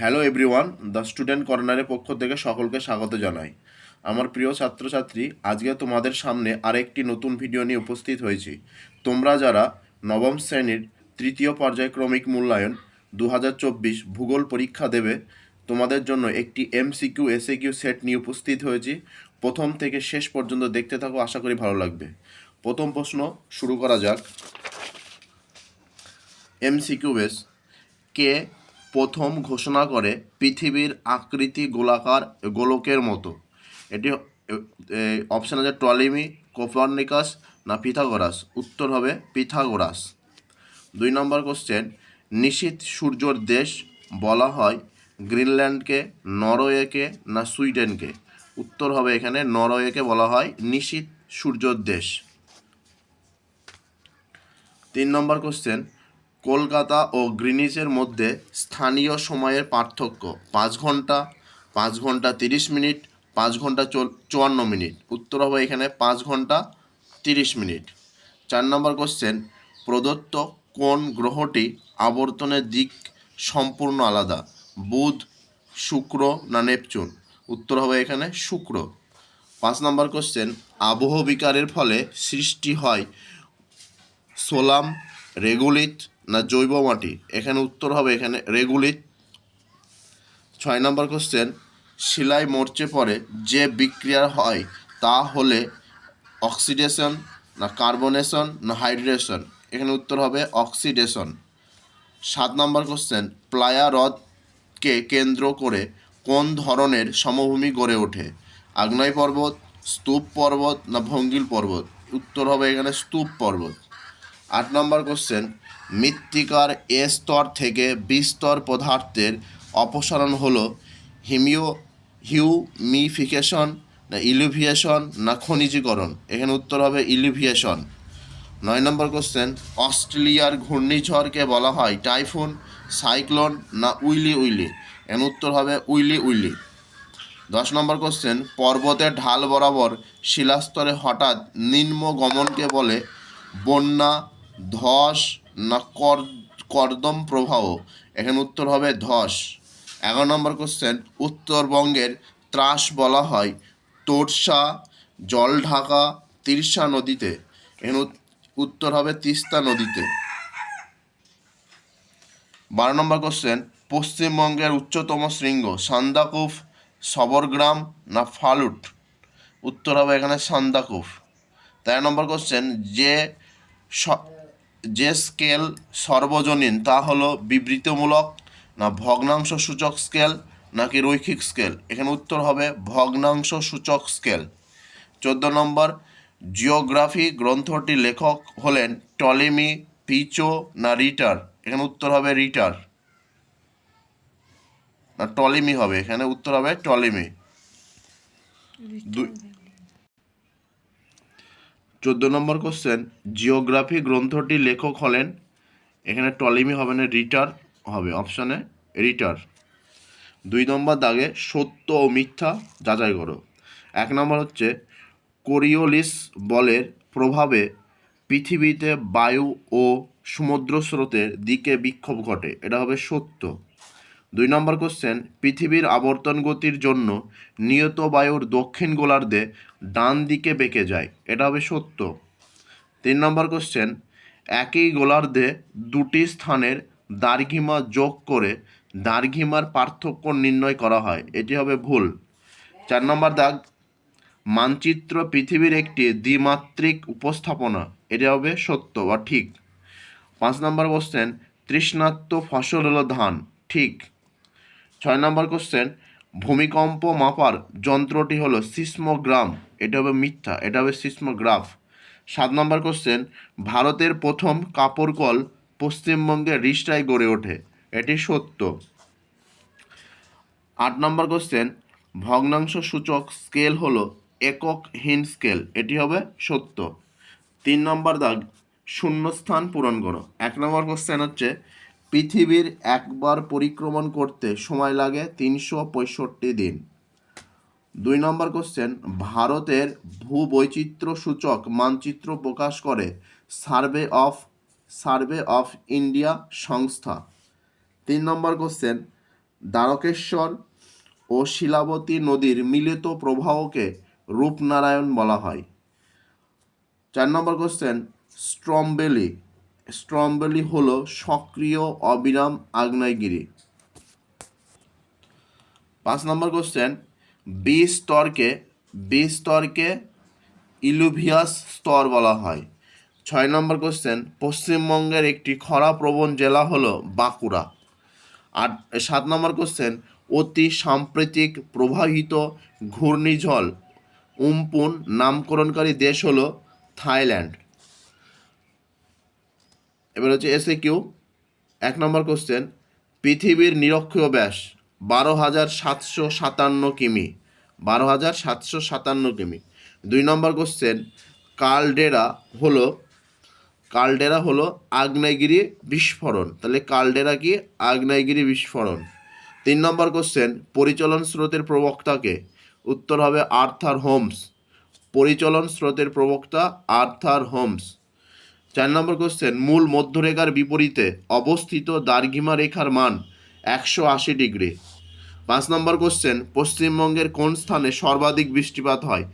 Hello everyone the student কর্নারের পক্ষ থেকে সকলকে স্বাগত জানাই। আমার প্রিয় ছাত্রছাত্রী, আজকে তোমাদের সামনে আরেকটি নতুন ভিডিও নিয়ে উপস্থিত হয়েছি। তোমরা যারা নবম শ্রেণির তৃতীয় পর্যায়ক্রমিক মূল্যায়ন দু হাজার চব্বিশ ভূগোল পরীক্ষা দেবে, তোমাদের জন্য একটি এমসিকিউ এসএকিউ সেট নিয়ে উপস্থিত হয়েছি। প্রথম থেকে শেষ পর্যন্ত দেখতে থাকো, আশা করি ভালো লাগবে। প্রথম প্রশ্ন শুরু করা যাক। এমসিকিউ বেস কে প্রথম ঘোষণা করে পৃথিবীর আকৃতি গোলাকার গোলকের মতো। এটি অপশান আছে টলিমি কোপার্নিকাস না পিথাগোরাস। উত্তর হবে পিথাগোরাস। দুই নম্বর কোশ্চেন নিশীত সূর্যর দেশ বলা হয় গ্রিনল্যান্ডকে, নরওয়েকে না সুইডেনকে? উত্তর হবে এখানে নরওয়েকে বলা হয় নিশীত সূর্যর দেশ। তিন নম্বর কোশ্চেন কলকাতা ও গ্রিনিচের মধ্যে স্থানীয় সময়ের পার্থক্য। পাঁচ ঘণ্টা পাঁচ ঘণ্টা তিরিশ মিনিট, পাঁচ ঘণ্টা চুয়ান্ন মিনিট। উত্তর হবে এখানে পাঁচ ঘণ্টা তিরিশ মিনিট। চার নম্বর কোশ্চেন প্রদত্ত কোন গ্রহটি আবর্তনের দিক সম্পূর্ণ আলাদা? বুধ, শুক্র না নেপচুন? উত্তর হবে এখানে শুক্র। পাঁচ নম্বর কোশ্চেন আবহ বিকারের ফলে সৃষ্টি হয় সোলাম, রেগুলিত না জৈব মাটি? এখানে উত্তর হবে এখানে রেগুলিত ছয় নম্বর কোশ্চেন শিলায় মরচে পড়ে যে বিক্রিয়া হয়, তা হলে অক্সিডেশন না কার্বনেশন না হাইড্রেশন এখানে উত্তর হবে অক্সিডেশন সাত নম্বর কোশ্চেন প্লায়া হ্রদকে কেন্দ্র করে কোন ধরনের সমভূমি গড়ে ওঠে? আগ্নেয় পর্বত, স্তূপ পর্বত না ভঙ্গিল পর্বত? উত্তর হবে এখানে স্তূপ পর্বত। আট নম্বর কোশ্চেন মৃত্তিকার এ স্তর থেকে বি স্তর পদার্থের অপসারণ হলো হিমিও, হিউমিফিকেশন, না ইলিভিয়েশন, না খনিজীকরণ। এখানে উত্তর হবে ইলিভিয়েশন। নয় নম্বর কোশ্চেন অস্ট্রেলিয়ার ঘূর্ণিঝড়কে বলা হয় টাইফুন, সাইক্লোন, না উইলি উইলি? এর উত্তর হবে উইলি উইলি। দশ নম্বর কোশ্চেন পর্বতের ঢাল বরাবর শিলাস্তরে হঠাৎ নিম্ন গমনকে বলে বন্যা, ধস না কর, কর্দম প্রবাহ এখানে উত্তর হবে ধস। এগারো নম্বর কোশ্চেন উত্তরবঙ্গের ত্রাস বলা হয় তোরসা, জলঢাকা, তিরসা নদীতে। এখানে উত্তর হবে তিস্তা নদীতে। বারো নম্বর কোশ্চেন পশ্চিমবঙ্গের উচ্চতম শৃঙ্গ, সান্দাকুফ, সবরগ্রাম না ফালুট? উত্তর হবে এখানে সান্দাকুফ। তেরো নম্বর কোশ্চেন যে যে স্কেল সর্বজনীন, তা হলো বিবৃতিমূলক, না ভগ্নাংশ সূচক স্কেল, নাকি রৈখিক স্কেল। এখানে উত্তর হবে ভগ্নাংশ সূচক স্কেল। চোদ্দ নম্বর, জিওগ্রাফি গ্রন্থটি লেখক হলেন টলেমি পিচো, না রিটার? এখানে উত্তর হবে রিটার। না টলেমি হবে, এখানে উত্তর হবে টলেমি। চোদ্দ নম্বর কোশ্চেন জিওগ্রাফি গ্রন্থটি লেখক হলেন, এখানে টলিমি হবে না, রিটার হবে অপশানে রিটার। দুই নম্বর দাগে সত্য ও মিথ্যা যাচাই করো। এক নম্বর হচ্ছে, কোরিওলিস বলের প্রভাবে পৃথিবীতে বায়ু ও সমুদ্র স্রোতের দিকে বিক্ষোভ ঘটে, এটা হবে সত্য। দুই নম্বর কোশ্চেন পৃথিবীর আবর্তন গতির জন্য নিয়ত বায়ুর দক্ষিণ গোলার্ধে ডান দিকে বেঁকে যায়। এটা হবে সত্য। তিন নম্বর কোশ্চেন একই গোলার্ধে দুটি স্থানের দার্ঘিমা যোগ করে দার্ঘিমার পার্থক্য নির্ণয় করা হয়। এটি হবে ভুল। চার নম্বর দাগ, মানচিত্র পৃথিবীর একটি দ্বিমাত্রিক উপস্থাপনা। এটি হবে সত্য বা ঠিক। পাঁচ নম্বর কোশ্চেন তৃষ্ণাত্ম ফসল হলো ধান। ঠিক। ছয় নম্বর কোশ্চেন ভূমিকম্প মাপার যন্ত্রটি হলো সিসমোগ্রাম। এটা হবে মিথ্যা, এটা হবে সিসমোগ্রাফ। সাত নম্বর কোশ্চেন ভারতের প্রথম কাপড় কল পশ্চিমবঙ্গের রিষ্টায় গড়ে ওঠে, এটি সত্য। আট নম্বর কোশ্চেন ভগ্নাংশ সূচক স্কেল হলো এককহীন স্কেল এটি হবে সত্য। তিন নম্বর দাগ, শূন্যস্থান পূরণ করো। এক নম্বর কোশ্চেন হচ্ছে পৃথিবীর একবার পরিক্রমণ করতে সময় লাগে তিনশো পঁয়ষট্টি দিন। দুই নম্বর কোশ্চেন ভারতের ভূবৈচিত্র্য সূচক মানচিত্র প্রকাশ করে survey of survey of India সংস্থা। তিন নম্বর কোশ্চেন দ্বারকেশ্বর ও শিলাবতী নদীর মিলিত প্রবাহকে রূপনারায়ণ বলা হয়। চার নম্বর কোশ্চেন স্ট্রমবেলি স্ট্রমবেলি হলো সক্রিয় অবিরাম আগ্নেয়গিরি। পাঁচ নম্বর কোশ্চেন বি স্তরকে বি স্তরকে ইলুভিয়াস স্তর বলা হয়। ছয় নম্বর কোশ্চেন পশ্চিমবঙ্গের একটি খরাপ্রবণ জেলা হলো বাঁকুড়া। আট সাত নম্বর কোশ্চেন অতি সাম্প্রতিক প্রবাহিত ঘূর্ণিঝড় উম্পুন নামকরণকারী দেশ হলো থাইল্যান্ড। এবার হচ্ছে এসে কিউ এক নম্বর কোশ্চেন পৃথিবীর নিরক্ষীয় ব্যাস বারো হাজার সাতশো সাতান্ন কিমি। বারো হাজার সাতশো সাতান্ন কিমি। দুই নম্বর কোশ্চেন কালডেরা হলো কালডেরা হলো আগ্নেয়গিরি বিস্ফোরণ। তাহলে কালডেরা কি? আগ্নেয়গিরি বিস্ফোরণ। তিন নম্বর কোশ্চেন পরিচলন স্রোতের প্রবক্তাকে উত্তর হবে আর্থার হোমস। পরিচলন স্রোতের প্রবক্তা আর্থার হোমস। চার নম্বর কোশ্চেন মূল মধ্যরেখার বিপরীতে অবস্থিত দার্ঘিমা রেখার মান একশো আশি ডিগ্রি। পাঁচ নম্বর কোশ্চেন পশ্চিমবঙ্গের কোন স্থানে সর্বাধিক বৃষ্টিপাত হয়?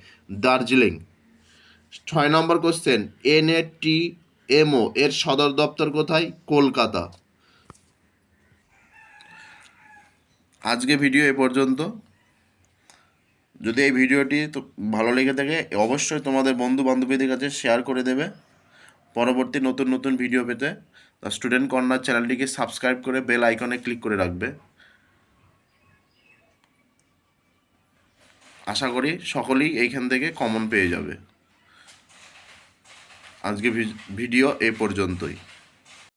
দার্জিলিং। ছয় নম্বর question N A T M O এর সদর দপ্তর কোথায়? কলকাতা। আজকে ভিডিও এ পর্যন্ত। যদি এই ভিডিওটি তো ভালো লেগে থাকে, অবশ্যই তোমাদের বন্ধু বান্ধবীদের কাছে শেয়ার করে দেবে। পরবর্তী নতুন নতুন ভিডিও পেতে স্টুডেন্ট কর্নার চ্যানেলটিকে সাবস্ক্রাইব করে বেল আইকনে ক্লিক করে রাখবে। আশা করি সকলেই এইখান থেকে কমন পেয়ে যাবে। আজকে ভিডিও এ পর্যন্তই।